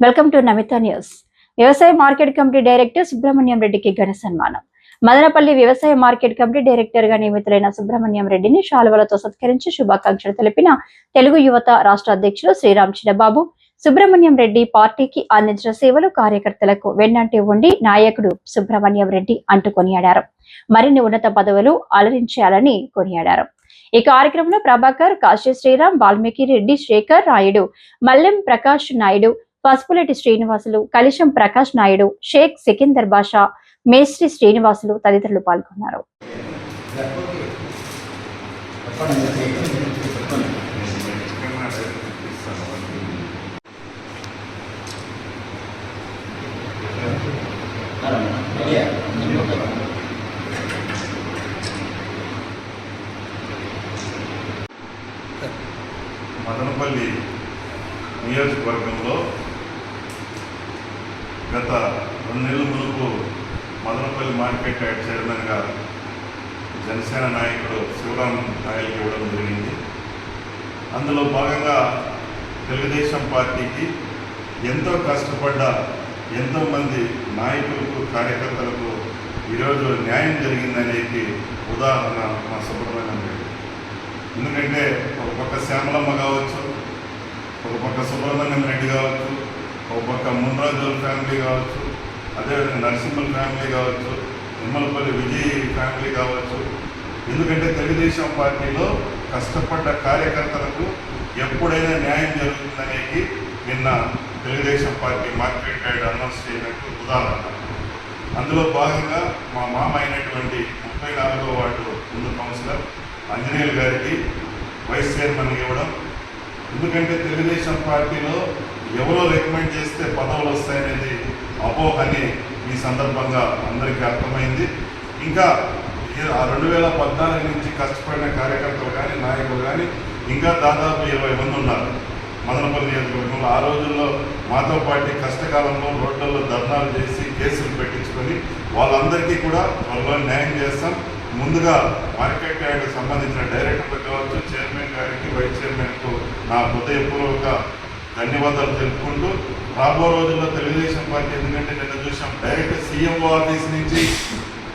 Welcome to Namitha news. వ్యవసాయ market committee director Subrahmanyam రెడ్డికి ఘన సన్మానం. మదనపల్లి వ్యవసాయ మార్కెట్ కమిటీ డైరెక్టర్గా నియమితులైన సుబ్రహ్మణ్యం రెడ్డిని శాలువలతో సత్కరించి శుభాకాంక్షలు తెలిపిన తెలుగు యువత రాష్ట్ర అధ్యక్షులు శ్రీరామ్ చిన్నబాబు. సుబ్రహ్మణ్యం రెడ్డి పార్టీకి అందించిన సేవలు కార్యకర్తలకు వెన్నంటి ఉండి నాయకుడు సుబ్రహ్మణ్యం రెడ్డి అంటూ కొనియాడారు మరిన్ని ఉన్నత పదవులు అలరించాలని కొనియాడారు. ఈ కార్యక్రమంలో ప్రభాకర్ కాశీ శ్రీరామ్ వాల్మీకి రెడ్డి శేఖర్ రాయుడు మల్లెం ప్రకాష్ నాయుడు పసుపులెట్టి శ్రీనివాసులు కలిశం ప్రకాష్ నాయుడు షేక్ సికిందర్ బాషా మేస్త్రి శ్రీనివాసులు తదితరులు పాల్గొన్నారు. మదనపల్లి నియోజకవర్గంలో గత రెండు నెలల ముందుకు మదనపల్లి మార్కెట్ యార్డ్ చైర్మన్గా జనసేన నాయకుడు శివరాం నాయక్ ఇవ్వడం జరిగింది. అందులో భాగంగా తెలుగుదేశం పార్టీకి ఎంతో కష్టపడ్డ ఎంతోమంది నాయకులకు కార్యకర్తలకు ఈరోజు న్యాయం జరిగిందనేది ఉదాహరణ మా సుబ్రహ్మణ్యం రెడ్డి ఎందుకంటే ఒక పక్క శ్యామలమ్మ కావచ్చు ఒక పక్క సుబ్రహ్మణ్యం రెడ్డి కావచ్చు ఒక పక్క మున్రాజుల ఫ్యామిలీ కావచ్చు అదేవిధంగా నరసింహుల ఫ్యామిలీ కావచ్చు నిమ్మలపల్లి విజయ్ ఫ్యామిలీ కావచ్చు. ఎందుకంటే తెలుగుదేశం పార్టీలో కష్టపడ్డ కార్యకర్తలకు ఎప్పుడైనా న్యాయం జరుగుతుందనేది నిన్న Telugu Desam party market guide announce చేయనట్టు ఉదాహరణ. అందులో భాగంగా మా మామ అయినటువంటి ముప్పై నాలుగో వార్డు ముందు కౌన్సిలర్ అంజనీయులు గారికి వైస్ చైర్మన్ ఇవ్వడం ఎందుకంటే తెలుగుదేశం పార్టీలో ఎవరో రికమెండ్ చేస్తే పదవులు వస్తాయనేది అపోహ అని ఈ సందర్భంగా అందరికీ అర్థమైంది. ఇంకా ఆ రెండు వేల పద్నాలుగు నుంచి కష్టపడిన కార్యకర్తలు కానీ నాయకులు కానీ ఇంకా దాదాపు ఇరవై మంది ఉన్నారు. మదనపల్లి నియోజకవర్గంలో ఆ రోజుల్లో మాతో పార్టీ కష్టకాలంలో రోడ్లలో ధర్నాలు చేసి కేసులు పెట్టించుకొని వాళ్ళందరికీ కూడా త్వరలో న్యాయం చేస్తాం. ముందుగా మార్కెట్ యార్డ్కి సంబంధించిన డైరెక్టర్లకు కావచ్చు చైర్మన్ గారికి వైస్ చైర్మన్కు నా హృదయపూర్వక ధన్యవాదాలు తెలుపుకుంటూ రాబో రోజుల్లో తెలుగుదేశం పార్టీ ఎందుకంటే నిన్న చూసాం డైరెక్ట్ సీఎంఓ ఆఫీస్ నుంచి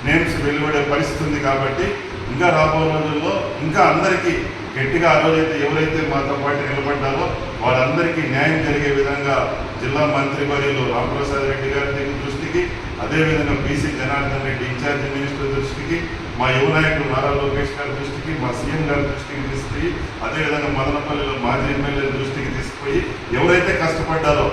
నేమ్స్ వెలువడే పరిస్థితి ఉంది కాబట్టి ఇంకా రాబో రోజుల్లో ఇంకా అందరికీ గట్టిగా ఆ రోజైతే ఎవరైతే మాతో పాటు నిలబడ్డారో వాళ్ళందరికీ న్యాయం జరిగే విధంగా జిల్లా మంత్రి వర్యులు రామప్రసాద్ రెడ్డి గారి దృష్టికి అదేవిధంగా BC Janardhan Reddy incharge minister దృష్టికి మా యువ నాయకుడు నారా లోకేష్ గారి దృష్టికి మా సీఎం గారి దృష్టికి తీసుకుపోయి అదేవిధంగా మదనపల్లిలో మాజీ ఎమ్మెల్యే దృష్టికి తీసుకుపోయి ఎవరైతే కష్టపడ్డారో